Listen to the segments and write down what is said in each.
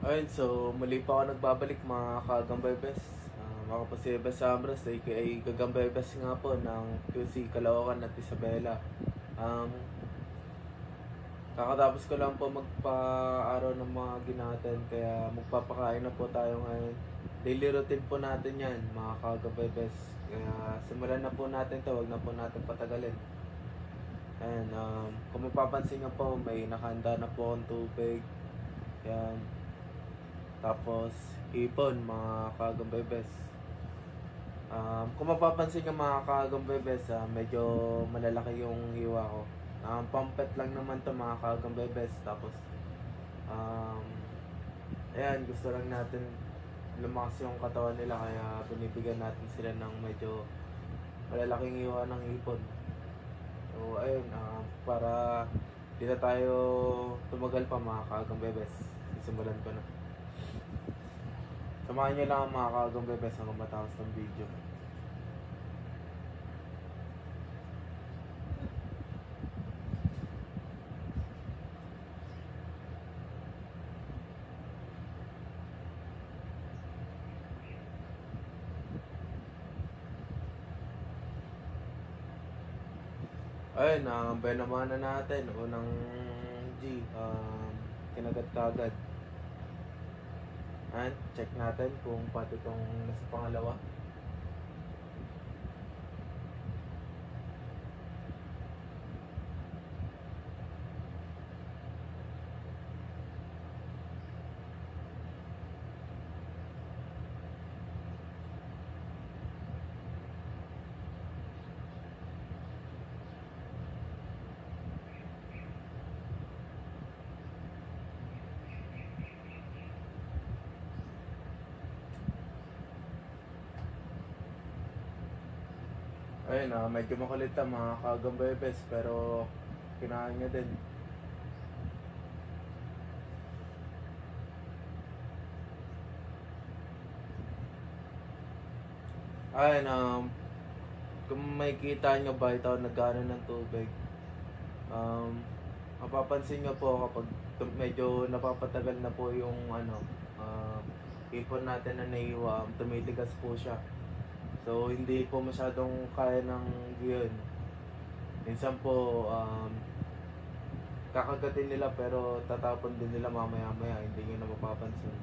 Ayun, so muli pa ako nagbabalik mga kagambay best. Uh, ako po si Bes Ambrose, aka Gagambay Best nga po ng QC Caloocan at Isabela. Um, kakatapos ko lang po magpa-araw ng mga ginaten, kaya magpapakain na po tayo ngayon. Daily routine po natin yan, mga kagambay best. Kaya simulan na po natin to, wag na po natin patagalin. And um, kung mapapansin nyo po, may nakahanda na po akong tubig. Yan. Tapos, ipon, mga kagambay best. Um, kung mapapansin nyo mga kagambay best, ah, medyo malalaki yung hiwa ko. Um, pampet lang naman to mga kagambay best. Tapos, um, ayan, gusto lang natin lumakas yung katawan nila kaya binibigyan natin sila ng medyo malalaking hiwa ng ipon. So, ayun, ah, para di na tayo tumagal pa mga kagambay best. Sisimulan ko na. Samahan nyo lang ang mga kagambay best hanggang matapos ng video. Ayun, uh, naman na natin. Unang G, um, kinagat kagad. And check natin kung pati itong nasa pangalawa. Ayun, ah, medyo makulit ang mga kagambay best pero kinain niya din. Ayun, um, kung may kita nyo ba ito nagkano ng tubig, um, mapapansin nyo po kapag medyo napapatagal na po yung ano, um, ipon natin na naiwa, um, tumitigas po siya. So, hindi po masyadong kaya ng yun. Minsan po, um, kakagatin nila pero tatapon din nila mamaya-maya, hindi nyo na mapapansin.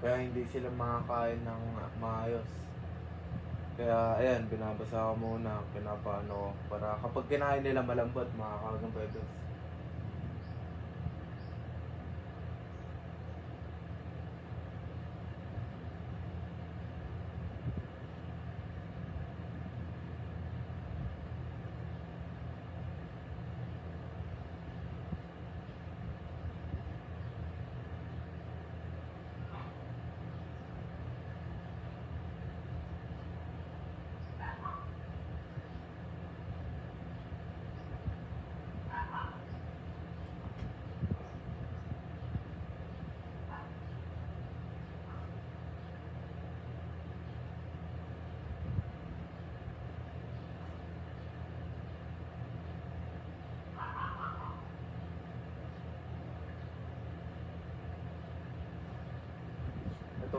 Kaya hindi sila makakain ng maayos. Kaya, ayan, binabasa ko muna, pinapaano para kapag kinain nila malambot, makakagang pwede.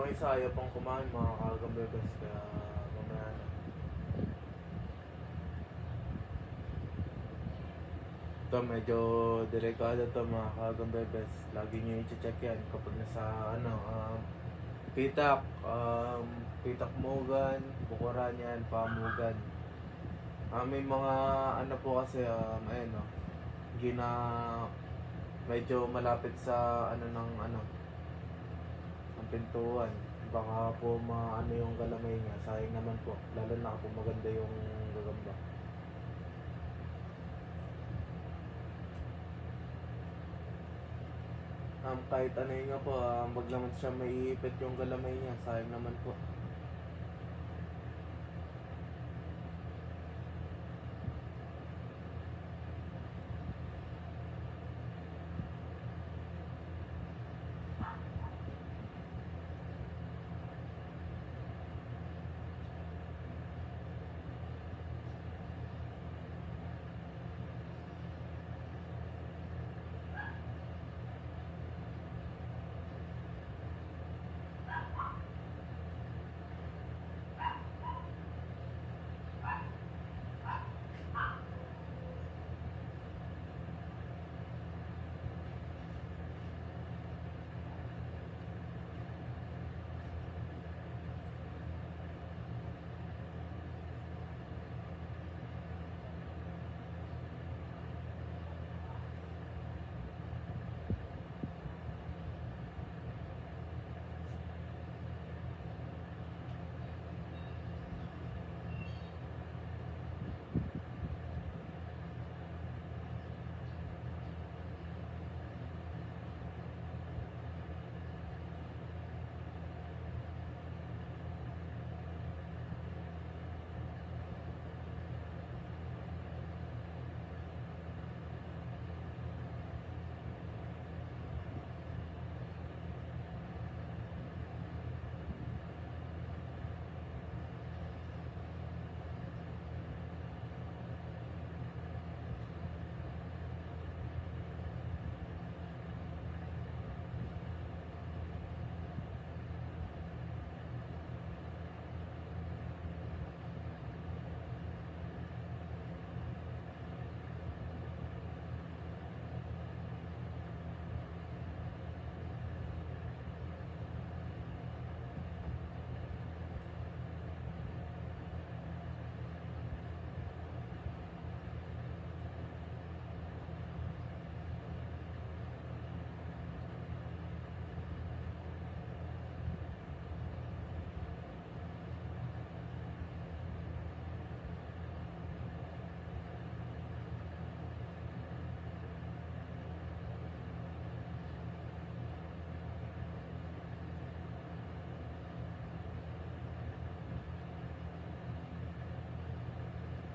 Itong isa ayaw pang kumain mga kagambay best kaya mamaya na. Ito medyo delikado to mga kagambay. Lagi nyo i-check yan kapag nasa ano, um, pitak, um, pitak mugan, bukuran yan, pamugan. Ah, may mga ano po kasi, um, ayun no, gina medyo malapit sa ano ng ano pintuan. Baka po maano yung galamay niya. Sayang naman po. Lalo na kung maganda yung gagamba. Um, kahit ano yun nga po, um, wag naman siya maiipit yung galamay niya. Sayang naman po.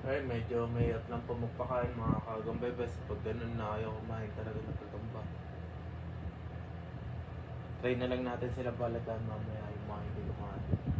Ay, medyo may at lang po magpakain mga kagambebes. Pag ganun na ayaw kumain talaga natutumba. Try na lang natin sila balagan mamaya yung mga hindi kumain.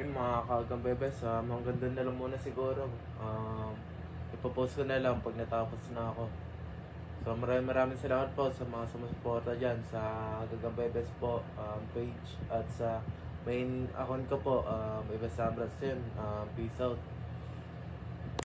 Ayun mga kagambebes, um, hanggang doon na lang muna siguro. Um, ipopost ko na lang pag natapos na ako. So maraming maraming salamat po sa mga sumusuporta dyan sa Gagambebes po um, page at sa main account ko po, um, Iba Sabras yun. Um, peace out.